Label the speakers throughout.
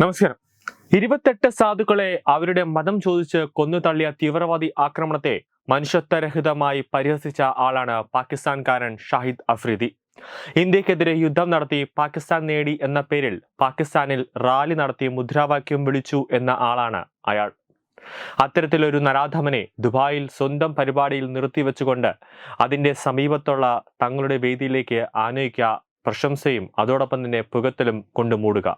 Speaker 1: നമസ്കാരം. ഇരുപത്തെട്ട് സാധുക്കളെ അവരുടെ മതം ചോദിച്ച് കൊന്നു തള്ളിയ തീവ്രവാദി ആക്രമണത്തെ മനുഷ്യത്വരഹിതമായി പരിഹസിച്ച ആളാണ് പാകിസ്ഥാൻകാരൻ ഷാഹിദ് അഫ്രീദി. ഇന്ത്യക്കെതിരെ യുദ്ധം നടത്തി പാകിസ്ഥാൻ നേടി എന്ന പേരിൽ പാകിസ്ഥാനിൽ റാലി നടത്തി മുദ്രാവാക്യം വിളിച്ചു എന്ന ആളാണ് അയാൾ. അത്തരത്തിലൊരു നരാധമനെ ദുബായിൽ സ്വന്തം പരിപാടിയിൽ നിർത്തിവെച്ചുകൊണ്ട് അതിന്റെ സമീപത്തുള്ള തങ്ങളുടെ വേദിയിലേക്ക് ആനയിക്കുക പ്രശംസയും അതോടൊപ്പം തന്നെ പുകത്തലും കൊണ്ട് മൂടുക.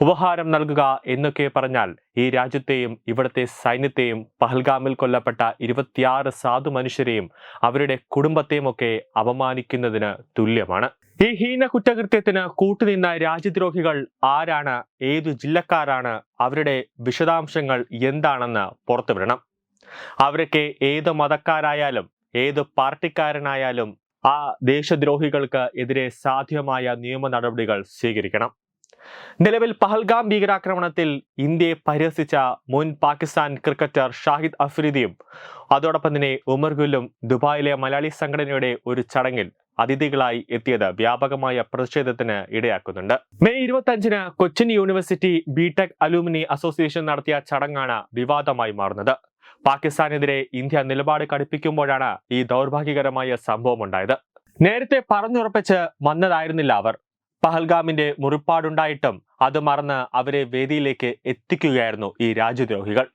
Speaker 1: ഉപഹാരം നൽകുക എന്നൊക്കെ പറഞ്ഞാൽ ഈ രാജ്യത്തെയും ഇവിടുത്തെ സൈന്യത്തെയും പഹൽഗാമിൽ കൊല്ലപ്പെട്ട ഇരുപത്തിയാറ് സാധു മനുഷ്യരെയും അവരുടെ കുടുംബത്തെയും ഒക്കെ അപമാനിക്കുന്നതിന് തുല്യമാണ്. ഈ ഹീന കുറ്റകൃത്യത്തിന് കൂട്ടുനിന്ന രാജ്യദ്രോഹികൾ ആരാണ്? ഏതു ജില്ലക്കാരാണ്? അവരുടെ വിശദാംശങ്ങൾ എന്താണെന്ന് പുറത്തുവിടണം. അവരൊക്കെ ഏത് മതക്കാരായാലും ഏത് പാർട്ടിക്കാരനായാലും ആ ദേശദ്രോഹികൾക്ക് എതിരെ സാധ്യമായ നിയമ നടപടികൾ സ്വീകരിക്കണം. നിലവിൽ പഹൽഗാം ഭീകരാക്രമണത്തിൽ ഇന്ത്യയെ പരിഹസിച്ച മുൻ പാകിസ്ഥാൻ ക്രിക്കറ്റർ ഷാഹിദ് അഫ്രീദിയും അതോടൊപ്പം തന്നെ ഉമർ ഗുല്ലും ദുബായിലെ മലയാളി സംഘടനയുടെ ഒരു ചടങ്ങിൽ അതിഥികളായി എത്തിയത് വ്യാപകമായ പ്രതിഷേധത്തിന് ഇടയാക്കുന്നുണ്ട്. മെയ് ഇരുപത്തി അഞ്ചിന് Cochin university BTech alumni association നടത്തിയ ചടങ്ങാണ് വിവാദമായി മാറുന്നത്. പാകിസ്ഥാനെതിരെ ഇന്ത്യ നിലപാട് കടുപ്പിക്കുമ്പോഴാണ് ഈ ദൗർഭാഗ്യകരമായ സംഭവം ഉണ്ടായത്. നേരത്തെ പറഞ്ഞുറപ്പിച്ച് വന്നതായിരുന്നില്ല അവർ. പഹൽഗാമിന്റെ മുറിപ്പാടുണ്ടായിട്ടും അത് മറന്ന് അവരെ വേദിയിലേക്ക് എത്തിക്കുകയായിരുന്നു ഈ രാജ്യദ്രോഹികൾ.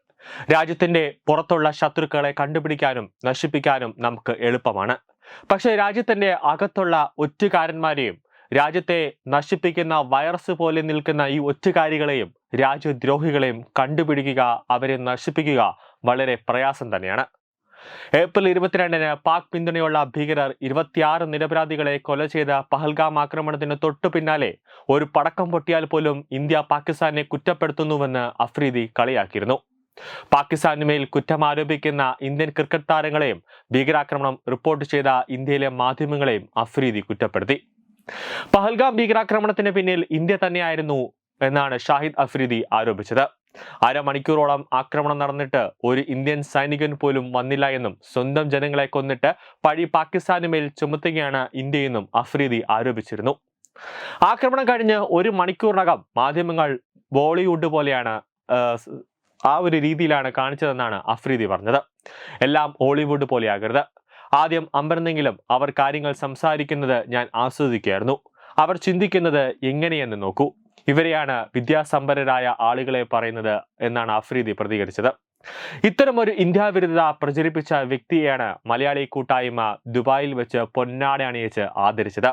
Speaker 1: രാജ്യത്തിന്റെ പുറത്തുള്ള ശത്രുക്കളെ കണ്ടുപിടിക്കാനും നശിപ്പിക്കാനും നമുക്ക് എളുപ്പമാണ്. പക്ഷേ രാജ്യത്തിന്റെ അകത്തുള്ള ഒറ്റുകാരന്മാരെയും രാജ്യത്തെ നശിപ്പിക്കുന്ന വൈറസ് പോലെ നിൽക്കുന്ന ഈ ഒറ്റുകാരികളെയും രാജ്യദ്രോഹികളെയും കണ്ടുപിടിക്കുക അവരെ നശിപ്പിക്കുക വളരെ പ്രയാസം തന്നെയാണ്. ഏപ്രിൽ ഇരുപത്തിരണ്ടിന് പാക് പിന്തുണയുള്ള ഭീകരർ ഇരുപത്തിയാറ് നിരപരാധികളെ കൊല ചെയ്ത പഹൽഗാം ആക്രമണത്തിന് തൊട്ടു പിന്നാലെ ഒരു പടക്കം പൊട്ടിയാൽ പോലും ഇന്ത്യ പാകിസ്ഥാനെ കുറ്റപ്പെടുത്തുന്നുവെന്ന് അഫ്രീദി കളിയാക്കിയിരുന്നു. പാകിസ്ഥാനുമേൽ കുറ്റം ആരോപിക്കുന്ന ഇന്ത്യൻ ക്രിക്കറ്റ് താരങ്ങളെയും ഭീകരാക്രമണം റിപ്പോർട്ട് ചെയ്ത ഇന്ത്യയിലെ മാധ്യമങ്ങളെയും അഫ്രീദി കുറ്റപ്പെടുത്തി. പഹൽഗാം ഭീകരാക്രമണത്തിന് പിന്നിൽ ഇന്ത്യ തന്നെയായിരുന്നു എന്നാണ് ഷാഹിദ് അഫ്രീദി ആരോപിച്ചത്. അരമണിക്കൂറോളം ആക്രമണം നടന്നിട്ട് ഒരു ഇന്ത്യൻ സൈനികൻ പോലും വന്നില്ല എന്നും സ്വന്തം ജനങ്ങളെ കൊന്നിട്ട് പഴി പാകിസ്ഥാനുമേൽ ചുമത്തുകയാണ് ഇന്ത്യയെന്നും അഫ്രീദി ആരോപിച്ചിരുന്നു. ആക്രമണം കഴിഞ്ഞ് ഒരു മണിക്കൂറിനകം മാധ്യമങ്ങൾ ബോളിവുഡ് പോലെയാണ് ആ ഒരു രീതിയിലാണ് കാണിച്ചതെന്നാണ് അഫ്രീദി പറഞ്ഞത്. എല്ലാം ഹോളിവുഡ് പോലെയാകരുത്. ആദ്യം അമ്പരന്നെങ്കിലും അവർ കാര്യങ്ങൾ സംസാരിക്കുന്നത് ഞാൻ ആസ്വദിക്കുകയായിരുന്നു. അവർ ചിന്തിക്കുന്നത് എങ്ങനെയെന്ന് നോക്കൂ. ഇവരെയാണ് വിദ്യാസമ്പന്നരായ ആളുകളെ പറയുന്നത് എന്നാണ് അഫ്രീദി പ്രതികരിച്ചത്. ഇത്തരമൊരു ഇന്ത്യ വിരുദ്ധത പ്രചരിപ്പിച്ച വ്യക്തിയെയാണ് മലയാളി കൂട്ടായ്മ ദുബായിൽ വെച്ച് പൊന്നാട അണിയിച്ച് ആദരിച്ചത്.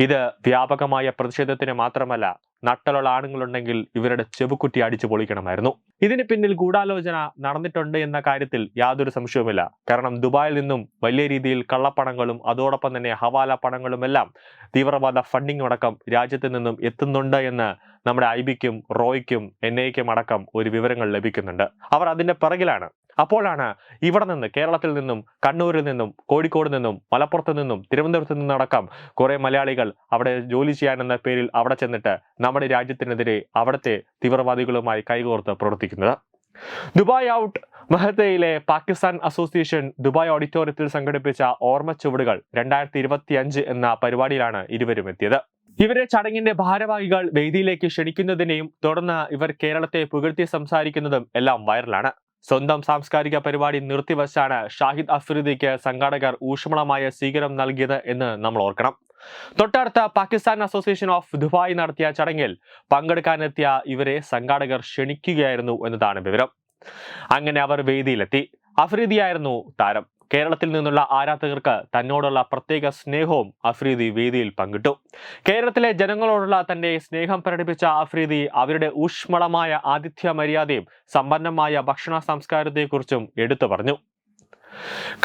Speaker 1: ഇത് വ്യാപകമായ പ്രതിഷേധത്തിന് മാത്രമല്ല നട്ടലുള്ള ആണുങ്ങളുണ്ടെങ്കിൽ ഇവരുടെ ചെവുക്കുറ്റി അടിച്ചു പൊളിക്കണമായിരുന്നു. ഇതിന് പിന്നിൽ ഗൂഢാലോചന നടന്നിട്ടുണ്ട് എന്ന കാര്യത്തിൽ യാതൊരു സംശയവുമില്ല. കാരണം ദുബായിൽ നിന്നും വലിയ രീതിയിൽ കള്ളപ്പണങ്ങളും അതോടൊപ്പം തന്നെ ഹവാല പണങ്ങളും എല്ലാം തീവ്രവാദ ഫണ്ടിംഗ് അടക്കം രാജ്യത്ത് നിന്നും എത്തുന്നുണ്ട് എന്ന് നമ്മുടെ ഐ ബിക്കും റോയ്ക്കും എൻ ഐക്കും അടക്കം ഒരു വിവരങ്ങൾ ലഭിക്കുന്നുണ്ട്. അവർ അതിന്റെ പിറകിലാണ്. അപ്പോഴാണ് ഇവിടെ നിന്ന് കേരളത്തിൽ നിന്നും കണ്ണൂരിൽ നിന്നും കോഴിക്കോട് നിന്നും മലപ്പുറത്ത് നിന്നും തിരുവനന്തപുരത്ത് നിന്നും അടക്കം കുറെ മലയാളികൾ അവിടെ ജോലി ചെയ്യാനെന്ന പേരിൽ അവിടെ ചെന്നിട്ട് നമ്മുടെ രാജ്യത്തിനെതിരെ അവിടുത്തെ തീവ്രവാദികളുമായി കൈകോർത്ത് പ്രവർത്തിക്കുന്നത്. ദുബായ് ഔട്ട് മഹത്തയിലെ പാകിസ്ഥാൻ അസോസിയേഷൻ ദുബായ് ഓഡിറ്റോറിയത്തിൽ സംഘടിപ്പിച്ച ഓർമ്മ ചുവടുകൾ രണ്ടായിരത്തി ഇരുപത്തി അഞ്ച് എന്ന പരിപാടിയിലാണ് ഇരുവരും എത്തിയത്. ഇവരെ ചടങ്ങിന്റെ ഭാരവാഹികൾ വേദിയിലേക്ക് ക്ഷണിക്കുന്നതിനെയും തുടർന്ന് ഇവർ കേരളത്തെ പുകഴ്ത്തി സംസാരിക്കുന്നതും എല്ലാം വൈറലാണ്. സ്വന്തം സാംസ്കാരിക പരിപാടി നിർത്തിവച്ചാണ് ഷാഹിദ് അഫ്രീദിക്ക് സംഘാടകർ ഊഷ്മളമായ സ്വീകരണം നൽകിയത് എന്ന് നമ്മൾ ഓർക്കണം. തൊട്ടടുത്ത പാകിസ്ഥാൻ അസോസിയേഷൻ ഓഫ് ദുബായ് നടത്തിയ ചടങ്ങിൽ പങ്കെടുക്കാനെത്തിയ ഇവരെ സംഘാടകർ ക്ഷണിക്കുകയായിരുന്നു എന്നതാണ് വിവരം. അങ്ങനെ അവർ വേദിയിലെത്തി. അഫ്രീദിയായിരുന്നു താരം. കേരളത്തിൽ നിന്നുള്ള ആരാധകർക്ക് തന്നോടുള്ള പ്രത്യേക സ്നേഹവും അഫ്രീദി വേദിയിൽ പങ്കിട്ടു. കേരളത്തിലെ ജനങ്ങളോടുള്ള തന്റെ സ്നേഹം പ്രകടിപ്പിച്ച അഫ്രീദി അവരുടെ ഊഷ്മളമായ ആതിഥ്യ മര്യാദയും സമ്പന്നമായ ഭക്ഷണ സംസ്കാരത്തെക്കുറിച്ചും എടുത്തു പറഞ്ഞു.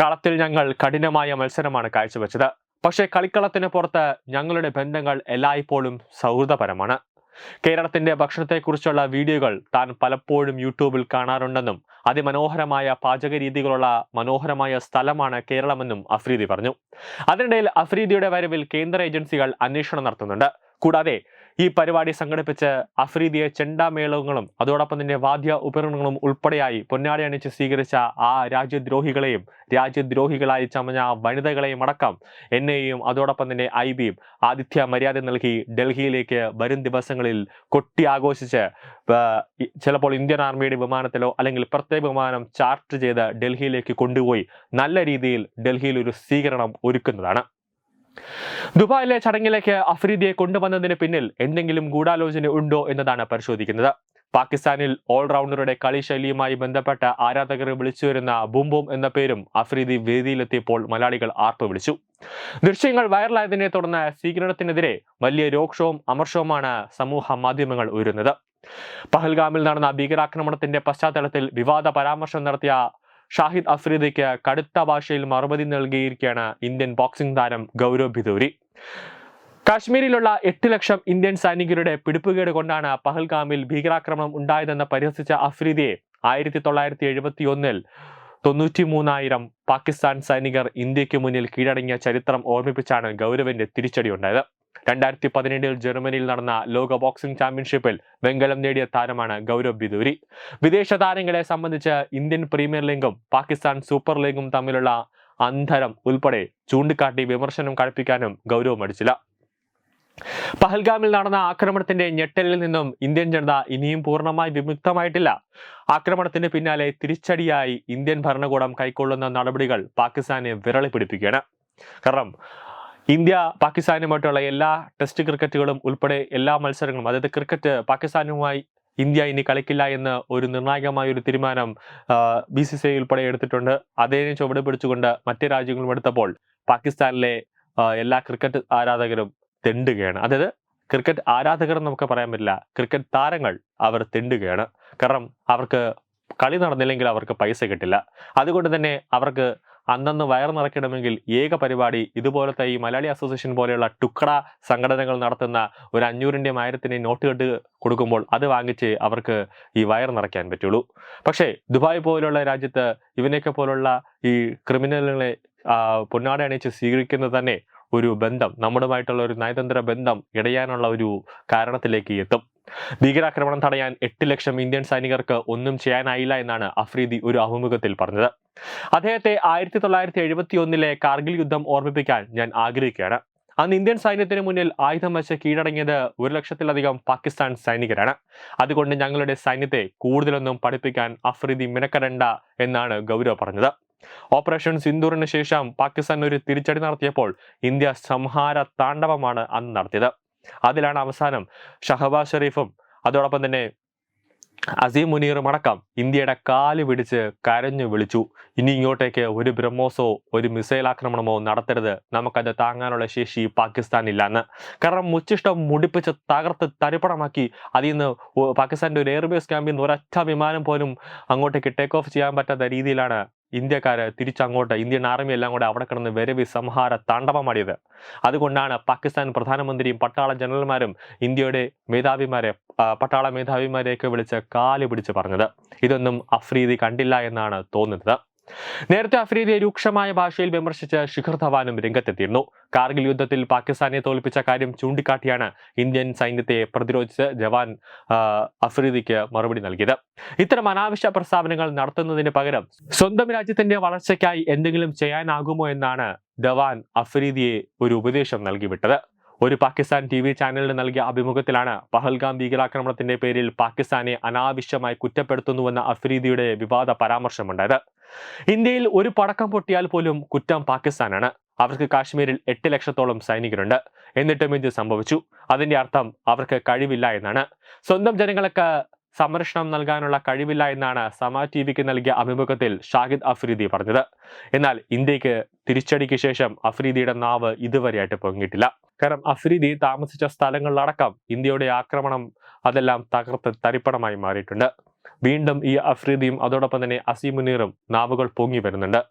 Speaker 1: കളത്തിൽ ഞങ്ങൾ കഠിനമായ മത്സരമാണ് കാഴ്ചവെച്ചത്. പക്ഷേ കളിക്കളത്തിന് പുറത്ത് ഞങ്ങളുടെ ബന്ധങ്ങൾ എല്ലായ്പ്പോഴും സൗഹൃദപരമാണ്. കേരളത്തിന്റെ ഭക്ഷണത്തെക്കുറിച്ചുള്ള വീഡിയോകൾ താൻ പലപ്പോഴും യൂട്യൂബിൽ കാണാറുണ്ടെന്നും അതിമനോഹരമായ പാചക രീതികളുള്ള മനോഹരമായ സ്ഥലമാണ് കേരളമെന്നും അഫ്രീദി പറഞ്ഞു. അതിനിടയിൽ അഫ്രീദിയുടെ വരവിൽ കേന്ദ്ര ഏജൻസികൾ അന്വേഷണം നടത്തുന്നുണ്ട്. കൂടാതെ ഈ പരിപാടി സംഘടിപ്പിച്ച് അഫ്രീദിയെ ചെണ്ടാമേളങ്ങളും അതോടൊപ്പം തന്നെ വാദ്യ ഉപകരണങ്ങളും ഉൾപ്പെടെയായി പൊന്നാടി അണിച്ച് സ്വീകരിച്ച ആ രാജ്യദ്രോഹികളെയും രാജ്യദ്രോഹികളായി ചമഞ്ഞ വനിതകളെയും അടക്കം എൻ ഐയും അതോടൊപ്പം തന്നെ ഐ ബിയും ആതിഥ്യ മര്യാദ നൽകി ഡൽഹിയിലേക്ക് വരും ദിവസങ്ങളിൽ കൊട്ടി ആഘോഷിച്ച് ചിലപ്പോൾ ഇന്ത്യൻ ആർമിയുടെ വിമാനത്തിലോ അല്ലെങ്കിൽ പ്രത്യേക വിമാനം ചാർട്ട് ചെയ്ത് ഡൽഹിയിലേക്ക് കൊണ്ടുപോയി നല്ല രീതിയിൽ ഡൽഹിയിൽ ഒരു സ്വീകരണം ഒരുക്കുന്നതാണ്. ദുബായിലെ ചടങ്ങിലേക്ക് അഫ്രീദിയെ കൊണ്ടുവന്നതിന് പിന്നിൽ എന്തെങ്കിലും ഗൂഢാലോചന ഉണ്ടോ എന്നതാണ് പരിശോധിക്കുന്നത്. പാകിസ്ഥാനിൽ ഓൾറൗണ്ടറുടെ കളിശൈലിയുമായി ബന്ധപ്പെട്ട ആരാധകർ വിളിച്ചു വരുന്ന ബൂം ബൂം എന്ന പേരും അഫ്രീദി വേദിയിലെത്തിയപ്പോൾ മലയാളികൾ ആർപ്പ് വിളിച്ചു. ദൃശ്യങ്ങൾ വൈറലായതിനെ തുടർന്ന് സ്വീകരണത്തിനെതിരെ വലിയ രോക്ഷവും അമർഷവുമാണ് സമൂഹ മാധ്യമങ്ങൾ ഉയരുന്നത്. പഹൽഗാമിൽ നടന്ന ഭീകരാക്രമണത്തിന്റെ പശ്ചാത്തലത്തിൽ വിവാദ പരാമർശം നടത്തിയ ഷാഹിദ് അഫ്രീദിക്ക് കടുത്ത ഭാഷയിൽ മറുപടി നൽകിയിരിക്കുകയാണ് ഇന്ത്യൻ ബോക്സിംഗ് താരം ഗൗരവ് ഭിദൂരി. കാശ്മീരിലുള്ള എട്ട് ലക്ഷം ഇന്ത്യൻ സൈനികരുടെ പിടിപ്പുകേട് കൊണ്ടാണ് പഹൽഗാമിൽ ഭീകരാക്രമണം ഉണ്ടായതെന്ന് പരിഹസിച്ച അഫ്രീദിയെ ആയിരത്തി തൊള്ളായിരത്തി എഴുപത്തി ഒന്നിൽ തൊണ്ണൂറ്റി മൂന്നായിരം പാകിസ്ഥാൻ സൈനികർ ഇന്ത്യയ്ക്ക് മുന്നിൽ കീഴടങ്ങിയ ചരിത്രം ഓർമ്മിപ്പിച്ചാണ് ഗൗരവിന്റെ തിരിച്ചടി ഉണ്ടായത്. രണ്ടായിരത്തി പതിനേഴിൽ ജർമ്മനിയിൽ നടന്ന ലോക ബോക്സിംഗ് ചാമ്പ്യൻഷിപ്പിൽ വെങ്കലം നേടിയ താരമാണ് ഗൗരവ് ബിദൂരി. വിദേശ താരങ്ങളെ സംബന്ധിച്ച് ഇന്ത്യൻ പ്രീമിയർ ലീഗും പാകിസ്ഥാൻ സൂപ്പർ ലീഗും തമ്മിലുള്ള അന്തരം ഉൾപ്പെടെ ചൂണ്ടിക്കാട്ടി വിമർശനം കഴിപ്പിക്കാനും ഗൗരവം മടിച്ചില്ല പഹൽഗാമിൽ നടന്ന ആക്രമണത്തിന്റെ ഞെട്ടലിൽ നിന്നും ഇന്ത്യൻ ജനത ഇനിയും പൂർണമായി വിമുക്തമായിട്ടില്ല. ആക്രമണത്തിന് പിന്നാലെ തിരിച്ചടിയായി ഇന്ത്യൻ ഭരണകൂടം കൈക്കൊള്ളുന്ന നടപടികൾ പാകിസ്ഥാനെ വിരളി പിടിപ്പിക്കുകയാണ്. കാരണം ഇന്ത്യ പാകിസ്ഥാനുമായിട്ടുള്ള എല്ലാ ടെസ്റ്റ് ക്രിക്കറ്റുകളും ഉൾപ്പെടെ എല്ലാ മത്സരങ്ങളും അതായത് ക്രിക്കറ്റ് പാകിസ്ഥാനുമായി ഇന്ത്യ ഇനി കളിക്കില്ല എന്ന് ഒരു നിർണായകമായ ഒരു തീരുമാനം ബി സി സി ഐ ഉൾപ്പെടെ എടുത്തിട്ടുണ്ട്. അതിനെ ചുവട് പിടിച്ചുകൊണ്ട് മറ്റ് രാജ്യങ്ങളും എടുത്തപ്പോൾ പാകിസ്ഥാനിലെ എല്ലാ ക്രിക്കറ്റ് ആരാധകരും തെണ്ടുകയാണ്. അതായത് ക്രിക്കറ്റ് ആരാധകർ നമുക്ക് പറയാൻ പറ്റില്ല ക്രിക്കറ്റ് താരങ്ങൾ അവർ തെണ്ടുകയാണ്. കാരണം അവർക്ക് കളി നടന്നില്ലെങ്കിൽ അവർക്ക് പൈസ കിട്ടില്ല. അതുകൊണ്ട് തന്നെ അവർക്ക് അന്നന്ന് വയർ നിറയ്ക്കണമെങ്കിൽ ഏക പരിപാടി ഇതുപോലത്തെ ഈ മലയാളി അസോസിയേഷൻ പോലെയുള്ള ടുക്കട സംഘടനകൾ നടത്തുന്ന ഒരു അഞ്ഞൂറിന്റെയും ആയിരത്തിന്റെയും നോട്ട് കെട്ട് കൊടുക്കുമ്പോൾ അത് വാങ്ങിച്ച് അവർക്ക് ഈ വയർ നിറയ്ക്കാൻ പറ്റുള്ളൂ. പക്ഷേ ദുബായ് പോലുള്ള രാജ്യത്ത് ഇവനെയൊക്കെ പോലുള്ള ഈ ക്രിമിനലുകളെ പൊന്നാട അണിയിച്ച് സ്വീകരിക്കുന്നത് തന്നെ ഒരു ബന്ധം നമ്മുടെയുമായിട്ടുള്ള ഒരു നയതന്ത്ര ബന്ധം ഇടയാനുള്ള ഒരു കാരണത്തിലേക്ക് എത്തും. ഭീകരാക്രമണം തടയാൻ എട്ട് ലക്ഷം ഇന്ത്യൻ സൈനികർക്ക് ഒന്നും ചെയ്യാനായില്ല എന്നാണ് അഫ്രീദി ഒരു അഭിമുഖത്തിൽ പറഞ്ഞത്. അദ്ദേഹത്തെ ആയിരത്തി തൊള്ളായിരത്തി എഴുപത്തി ഒന്നിലെ കാർഗിൽ യുദ്ധം ഓർമ്മിപ്പിക്കാൻ ഞാൻ ആഗ്രഹിക്കുകയാണ്. അന്ന് ഇന്ത്യൻ സൈന്യത്തിന് മുന്നിൽ ആയുധം വച്ച് കീഴടങ്ങിയത് ഒരു ലക്ഷത്തിലധികം പാകിസ്ഥാൻ സൈനികരാണ്. അതുകൊണ്ട് ഞങ്ങളുടെ സൈന്യത്തെ കൂടുതലൊന്നും പഠിപ്പിക്കാൻ അഫ്രീദി മിനക്കരണ്ട എന്നാണ് ഗൗരവ് പറഞ്ഞത്. ഓപ്പറേഷൻ സിന്ദൂറിന് ശേഷം പാകിസ്ഥാൻ ഒരു തിരിച്ചടി നടത്തിയപ്പോൾ ഇന്ത്യ സംഹാര താണ്ഡവമാണ് അന്ന് നടത്തിയത്. അതിലാണ് അവസാനം ഷഹബാസ് ഷെരീഫും അതോടൊപ്പം തന്നെ അസീം മുനീറും അടക്കം ഇന്ത്യയുടെ കാൽ പിടിച്ച് കരഞ്ഞു വിളിച്ചു. ഇനി ഇങ്ങോട്ടേക്ക് ഒരു ബ്രഹ്മോസോ ഒരു മിസൈൽ ആക്രമണമോ നടത്തരുത്. നമുക്കത് താങ്ങാനുള്ള ശേഷി പാകിസ്ഥാനില്ല എന്ന്. കാരണം മുച്ചിഷ്ടം മുടിപ്പിച്ച് തകർത്ത് തരിപ്പണമാക്കി അതിൽ നിന്ന് പാകിസ്ഥാന്റെ ഒരു എയർബേസ് ക്യാമ്പിൽ നിന്ന് ഒരൊറ്റ വിമാനം പോലും അങ്ങോട്ടേക്ക് ടേക്ക് ഓഫ് ചെയ്യാൻ പറ്റാത്ത രീതിയിലാണ് ഇന്ത്യക്കാര് തിരിച്ചങ്ങോട്ട് ഇന്ത്യൻ ആർമി എല്ലാം കൂടെ അവിടെ കിടന്ന് വരവി സംഹാര താണ്ഡവമാടിയത്. അതുകൊണ്ടാണ് പാകിസ്ഥാൻ പ്രധാനമന്ത്രിയും പട്ടാള ജനറൽമാരും ഇന്ത്യയുടെ മേധാവിമാരെ പട്ടാള മേധാവിമാരെയൊക്കെ വിളിച്ച് കാൽ പിടിച്ച് പറഞ്ഞത്. ഇതൊന്നും അഫ്രീദി കണ്ടില്ല എന്നാണ് തോന്നുന്നത്. നേരത്തെ അഫ്രീദിയെ രൂക്ഷമായ ഭാഷയിൽ വിമർശിച്ച് ശിഖർ ധവാനും രംഗത്തെത്തിയിരുന്നു. കാർഗിൽ യുദ്ധത്തിൽ പാകിസ്ഥാനെ തോൽപ്പിച്ച കാര്യം ചൂണ്ടിക്കാട്ടിയാണ് ഇന്ത്യൻ സൈന്യത്തെ പ്രതിരോധിച്ച് ജവാൻ അഫ്രീദിക്ക് മറുപടി നൽകിയത്. ഇത്തരം അനാവശ്യ പ്രസ്താവനകൾ നടത്തുന്നതിന് പകരം സ്വന്തം രാജ്യത്തിന്റെ വളർച്ചയ്ക്കായി എന്തെങ്കിലും ചെയ്യാനാകുമോ എന്നാണ് ധവാൻ അഫ്രീദിയെ ഒരു ഉപദേശം നൽകിവിട്ടത്. ഒരു പാകിസ്ഥാൻ ടി വി ചാനലിന് നൽകിയ അഭിമുഖത്തിലാണ് പഹൽഗാം ഭീകരാക്രമണത്തിന്റെ പേരിൽ പാകിസ്ഥാനെ അനാവശ്യമായി കുറ്റപ്പെടുത്തുന്നുവെന്ന അഫ്രീദിയുടെ വിവാദ പരാമർശമുണ്ടായത്. ഇന്ത്യയിൽ ഒരു പടക്കം പൊട്ടിയാൽ പോലും കുറ്റം പാകിസ്ഥാനാണ്. അവർക്ക് കാശ്മീരിൽ എട്ട് ലക്ഷത്തോളം സൈനികരുണ്ട്. എന്നിട്ടും ഇത് സംഭവിച്ചു. അതിന്റെ അർത്ഥം അവർക്ക് കഴിവില്ല എന്നാണ്. സ്വന്തം ജനങ്ങൾക്ക് സംരക്ഷണം നൽകാനുള്ള കഴിവില്ല എന്നാണ് സമ ടി വിക്ക് നൽകിയ അഭിമുഖത്തിൽ ഷാഹിദ് അഫ്രീദി പറഞ്ഞത്. എന്നാൽ ഇന്ത്യയ്ക്ക് തിരിച്ചടിക്ക് ശേഷം അഫ്രീദിയുടെ നാവ് ഇതുവരെയായിട്ട് പൊങ്ങിയിട്ടില്ല. കാരണം അഫ്രീദി താമസിച്ച സ്ഥലങ്ങളിലടക്കം ഇന്ത്യയുടെ ആക്രമണം അതെല്ലാം തകർത്ത് തരിപ്പണമായി മാറിയിട്ടുണ്ട്. വീണ്ടും ഈ അഫ്രീദിയും അതോടൊപ്പം തന്നെ അസീമുനീറും നാവുകൾ പൊങ്ങി വരുന്നുണ്ട്.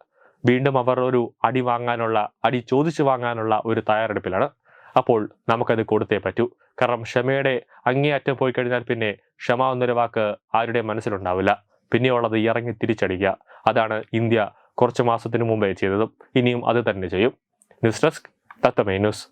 Speaker 1: വീണ്ടും അവർ ഒരു അടി വാങ്ങാനുള്ള അടി ചോദിച്ചു വാങ്ങാനുള്ള ഒരു തയ്യാറെടുപ്പിലാണ്. അപ്പോൾ നമുക്കത് കൊടുത്തേ പറ്റൂ. കാരണം ക്ഷമയുടെ അങ്ങേയറ്റം പോയി കഴിഞ്ഞാൽ പിന്നെ ക്ഷമ എന്നൊരു വാക്ക് ആരുടെ മനസ്സിലുണ്ടാവില്ല. പിന്നെയുള്ളത് ഇറങ്ങി തിരിച്ചടിക്കുക. അതാണ് ഇന്ത്യ കുറച്ച് മാസത്തിന് മുമ്പേ ചെയ്തതും ഇനിയും അത് തന്നെ ചെയ്യും. ന്യൂസ് ഡെസ്ക് തത്തമേ ന്യൂസ്.